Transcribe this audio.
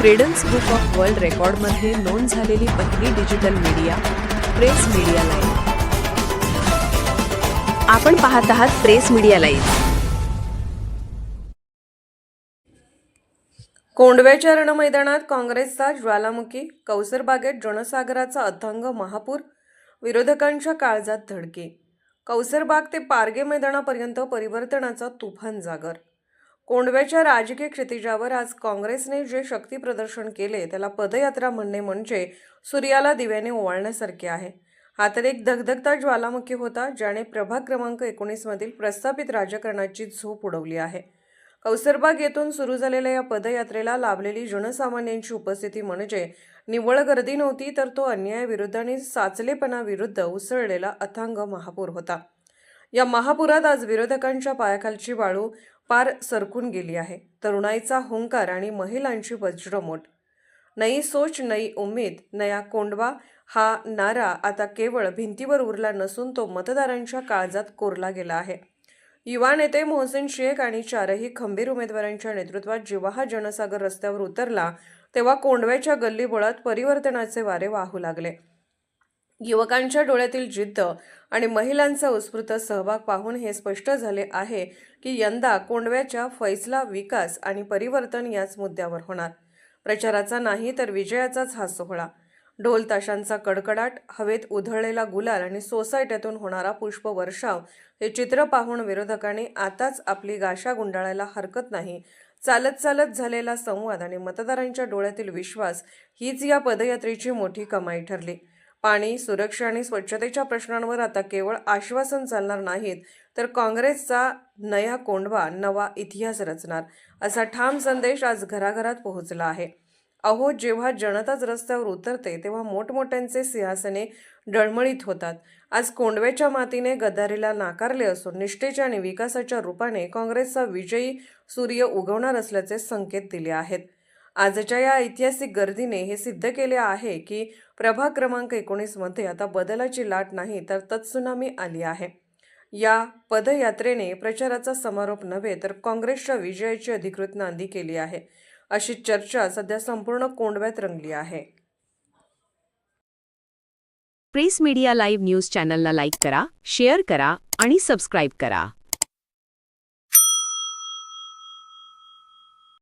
Credence book of world रेकॉर्डमध्ये नोंद झालेली पहिली digital media press media live आपण पाहत आहात प्रेस मीडिया लाईव्ह कोंडव्याच्या रणमैदानात काँग्रेसचा ज्वालामुखी कौसरबागेत जनसागराचा अथंग महापूर विरोधकांच्या काळजात धडके. कौसरबाग ते पारगे मैदानापर्यंत परिवर्तनाचा तुफान जागर. कोंडव्याच्या राजकीय क्षितिजावर आज काँग्रेसने जे शक्ती प्रदर्शन केले त्याला पदयात्रा म्हणणे म्हणजे सूर्याला दिव्याने ओवाळण्यासारखे आहे. हा तर एक धगधगता ज्वालामुखी होता ज्याने प्रभाग क्रमांक एकोणीसमधील प्रस्थापित राजकारणाची झोप उडवली आहे. कौसरबाग येथून सुरू झालेल्या या पदयात्रेला लाभलेली जनसामान्यांची उपस्थिती म्हणजे निव्वळ गर्दी नव्हती तर तो अन्यायाविरुद्ध आणि साचलेपणाविरुद्ध उसळलेला अथांग महापूर होता. या महापुरात आज विरोधकांच्या पायाखालची वाळू पार सरकून गेली आहे. तरुणाईचा हुंकार आणि महिलांची वज्रमोट नई सोच नई उमेद नया कोंडवा हा नारा आता केवळ भिंतीवर उरला नसून तो मतदारांच्या काळजात कोरला गेला आहे. युवा नेते मोहसिन शेख आणि चारही खंबीर उमेदवारांच्या नेतृत्वात जेव्हा हा जनसागर रस्त्यावर उतरला तेव्हा कोंडव्याच्या गल्लीबोळात परिवर्तनाचे वारे वाहू लागले. युवकांच्या डोळ्यातील जिद्द आणि महिलांचा उत्स्फूर्त सहभाग पाहून हे स्पष्ट झाले आहे की यंदा कोंडव्याच्या फैसला विकास आणि परिवर्तन याच मुद्द्यावर होणार. प्रचाराचा नाही तर विजयाचाच हा सोहळा. ढोल ताशांचा कडकडाट हवेत उधळलेला गुलाल आणि सोसायट्यातून होणारा पुष्प वर्षाव हे चित्र पाहून विरोधकांनी आताच आपली गाशा गुंडाळायला हरकत नाही. चालत चालत झालेला संवाद आणि मतदारांच्या डोळ्यातील विश्वास हीच या पदयात्रेची मोठी कमाई ठरली. पाणी सुरक्षा आणि स्वच्छतेच्या प्रश्नांवर आता केवळ आश्वासन चालणार नाहीत तर काँग्रेसचा नया कोंडवा नवा इतिहास रचणार असा ठाम संदेश आज घराघरात पोहोचला आहे. अहो जेव्हा जनताच रस्त्यावर उतरते तेव्हा मोठमोठ्यांचे सिंहासने डळमळीत होतात. आज कोंडव्याच्या मातीने गदारीला नाकारले असून निष्ठेच्या आणि विकासाच्या रूपाने काँग्रेसचा विजयी सूर्य उगवणार असल्याचे संकेत दिले आहेत. आजच्या या ऐतिहासिक गर्दीने हे सिद्ध केले आहे की प्रभाग क्रमांक एकोणीसमध्ये आता बदलाची लाट नाही तर तत्सुनामी आली आहे. या पदयात्रेने प्रचाराचा समारोप नव्हे तर काँग्रेसच्या विजयाची अधिकृत नांदी केली आहे. अशी चर्चा सध्या संपूर्ण कोंडव्यात रंगली आहे. प्रेस मीडिया लाईव्ह न्यूज चॅनलला लाईक करा शेअर करा आणि सबस्क्राईब करा.